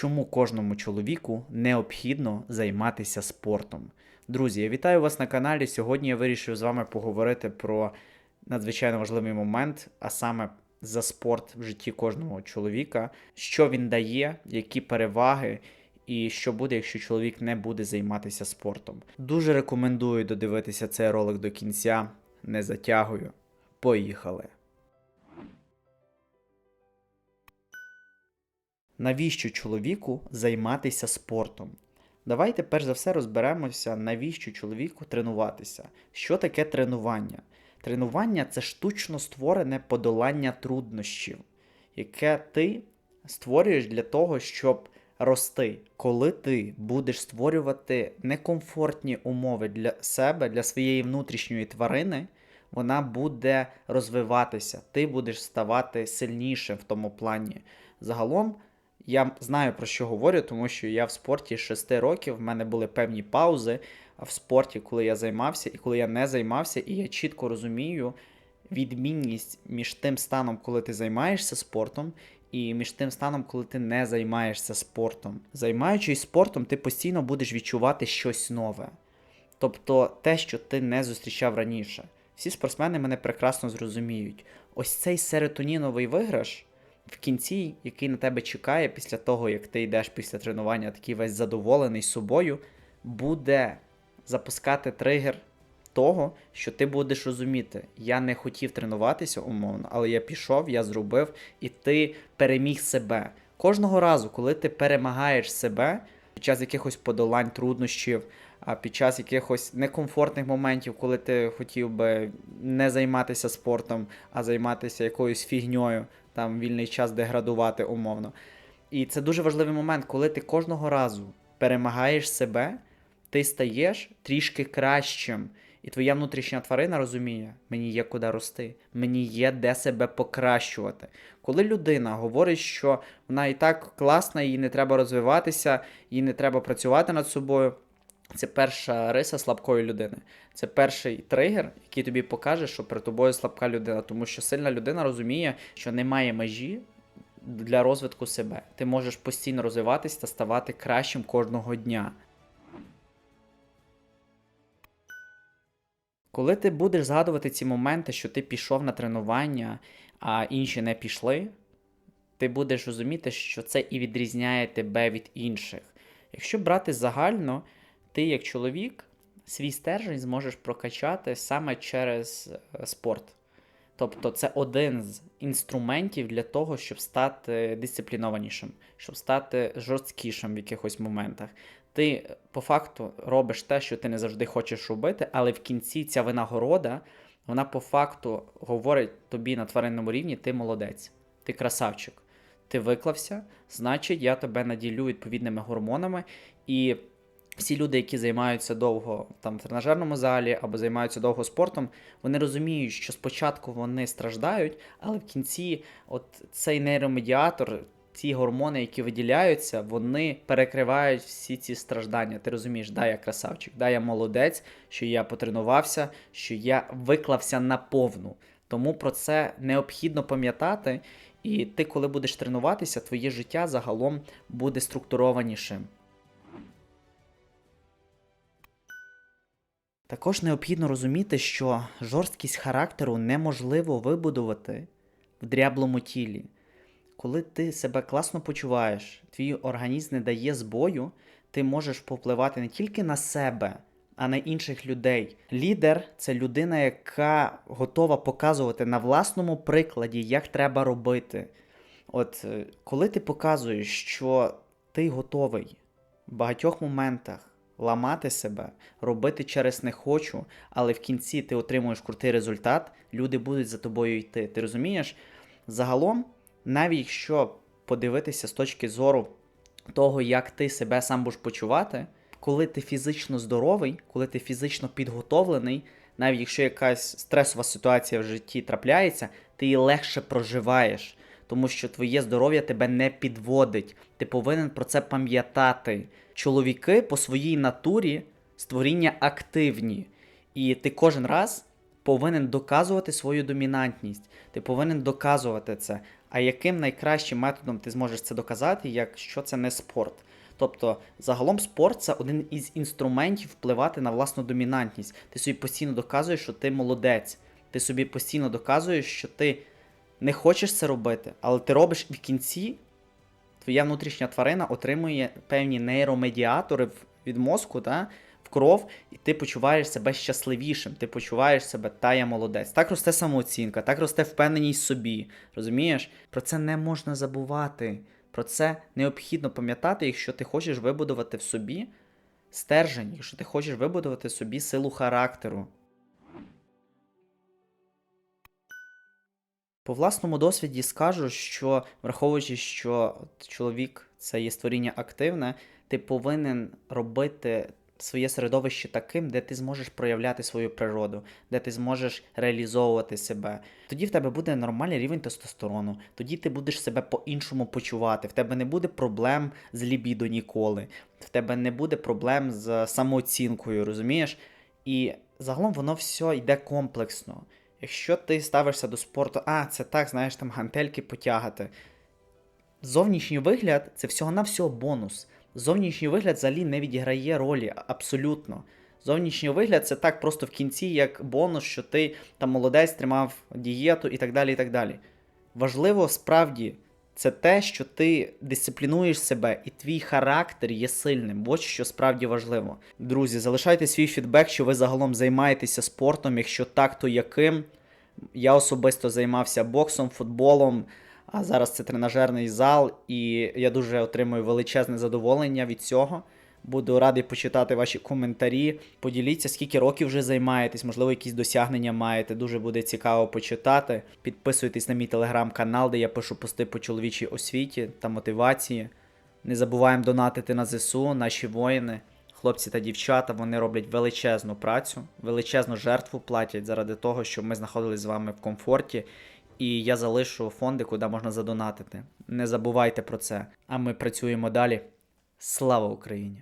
чому кожному чоловіку необхідно займатися спортом. Друзі, я вітаю вас на каналі. Сьогодні я вирішив з вами поговорити про надзвичайно важливий момент, а саме за спорт в житті кожного чоловіка, що він дає, які переваги. І що буде, якщо чоловік не буде займатися спортом. Дуже рекомендую додивитися цей ролик до кінця. Не затягую. Поїхали. Навіщо чоловіку займатися спортом? Давайте перш за все розберемося, навіщо чоловіку тренуватися. Що таке тренування? Тренування це штучно створене подолання труднощів, яке ти створюєш для того, щоб рости. Коли ти будеш створювати некомфортні умови для себе, для своєї внутрішньої тварини, вона буде розвиватися, ти будеш ставати сильнішим в тому плані. Загалом. Я знаю про що говорю, тому що я в спорті з 6 років, в мене були певні паузи в спорті, коли я займався і коли я не займався, і я чітко розумію відмінність між тим станом, коли ти займаєшся спортом, і між тим станом, коли ти не займаєшся спортом. Займаючись спортом, ти постійно будеш відчувати щось нове. Тобто те, що ти не зустрічав раніше. Всі спортсмени мене прекрасно зрозуміють. Ось цей серотоніновий виграш в кінці, який на тебе чекає після того, як ти йдеш після тренування, такий весь задоволений собою, буде запускати тригер того, що ти будеш розуміти, я не хотів тренуватися умовно, але я пішов, я зробив, і ти переміг себе. Кожного разу, коли ти перемагаєш себе під час якихось подолань труднощів, а під час якихось некомфортних моментів, коли ти хотів би не займатися спортом, а займатися якоюсь фігньою, там вільний час деградувати умовно. І це дуже важливий момент, коли ти кожного разу перемагаєш себе, ти стаєш трішки кращим. І твоя внутрішня тварина розуміє, мені є куди рости, мені є де себе покращувати. Коли людина говорить, що вона і так класна, їй не треба розвиватися, їй не треба працювати над собою. Це перша риса слабкої людини. Це перший тригер, який тобі покаже, що перед тобою слабка людина, тому що сильна людина розуміє, що немає межі для розвитку себе. Ти можеш постійно розвиватись та ставати кращим кожного дня. Коли ти будеш згадувати ці моменти, що ти пішов на тренування, а інші не пішли, ти будеш розуміти, що це і відрізняє тебе від інших. Якщо брати загально, ти як чоловік свій стержень зможеш прокачати саме через е, спорт. Тобто це один з інструментів для того, щоб стати дисциплінованішим, щоб стати жорсткішим в якихось моментах. Ти е, по факту робиш те, що ти не завжди хочеш робити, але в кінці ця винагорода, вона по факту говорить тобі на тваринному рівні: ти молодець, ти красавчик, ти виклався, значить, я тебе наділю відповідними гормонами. І всі люди, які займаються довго там в тренажерному залі або займаються довго спортом, вони розуміють, що спочатку вони страждають, але в кінці, от цей нейромедіатор, ці гормони, які виділяються, вони перекривають всі ці страждання. Ти розумієш, да, я красавчик, да, я молодець, що я потренувався, що я виклався наповну. Тому про це необхідно пам'ятати. І ти, коли будеш тренуватися, твоє життя загалом буде структурованішим. Також необхідно розуміти, що жорсткість характеру неможливо вибудувати в дряблому тілі. Коли ти себе класно почуваєш, твій організм не дає збою, ти можеш попливати не тільки на себе, а на інших людей. Лідер це людина, яка готова показувати на власному прикладі, як треба робити. От е, коли ти показуєш, що ти готовий в багатьох моментах ламати себе, робити через не хочу, але в кінці ти отримуєш крутий результат, люди будуть за тобою йти. Ти розумієш? Загалом, навіть якщо подивитися з точки зору того, як ти себе сам будеш почувати, коли ти фізично здоровий, коли ти фізично підготовлений, навіть якщо якась стресова ситуація в житті трапляється, ти її легше проживаєш. Тому що твоє здоров'я тебе не підводить. Ти повинен про це пам'ятати чоловіки по своїй натурі створіння активні. І ти кожен раз повинен доказувати свою домінантність. Ти повинен доказувати це. А яким найкращим методом ти зможеш це доказати, якщо це не спорт? Тобто, загалом спорт це один із інструментів впливати на власну домінантність. Ти собі постійно доказуєш, що ти молодець. Ти собі постійно доказуєш, що ти не хочеш це робити, але ти робиш і в кінці. Твоя внутрішня тварина отримує певні нейромедіатори від мозку, та, в кров, і ти почуваєш себе щасливішим, ти почуваєш себе та я молодець. Так росте самооцінка, так росте впевненість собі. Розумієш? Про це не можна забувати. Про це необхідно пам'ятати, якщо ти хочеш вибудувати в собі стержень, якщо ти хочеш вибудувати в собі силу характеру. По власному досвіді скажу, що враховуючи, що чоловік це є створіння активне, ти повинен робити своє середовище таким, де ти зможеш проявляти свою природу, де ти зможеш реалізовувати себе. Тоді в тебе буде нормальний рівень тестостерону, тоді ти будеш себе по-іншому почувати. В тебе не буде проблем з лібідо ніколи, в тебе не буде проблем з самооцінкою, розумієш? І загалом воно все йде комплексно. Якщо ти ставишся до спорту, а, це так, знаєш, там гантельки потягати. Зовнішній вигляд це всього-навсього бонус. Зовнішній вигляд взагалі не відіграє ролі абсолютно. Зовнішній вигляд це так просто в кінці, як бонус, що ти там молодець тримав дієту і так далі. і так далі. Важливо справді це те, що ти дисциплінуєш себе і твій характер є сильним. Ось що справді важливо. Друзі, залишайте свій фідбек, що ви загалом займаєтеся спортом. Якщо так, то яким? Я особисто займався боксом, футболом, а зараз це тренажерний зал, і я дуже отримую величезне задоволення від цього. Буду радий почитати ваші коментарі. Поділіться, скільки років вже займаєтесь, можливо, якісь досягнення маєте. Дуже буде цікаво почитати. Підписуйтесь на мій телеграм-канал, де я пишу пости по чоловічій освіті та мотивації. Не забуваємо донатити на ЗСУ, наші воїни, хлопці та дівчата. Вони роблять величезну працю, величезну жертву платять заради того, щоб ми знаходились з вами в комфорті. І я залишу фонди, куди можна задонатити. Не забувайте про це. А ми працюємо далі. Слава Україні!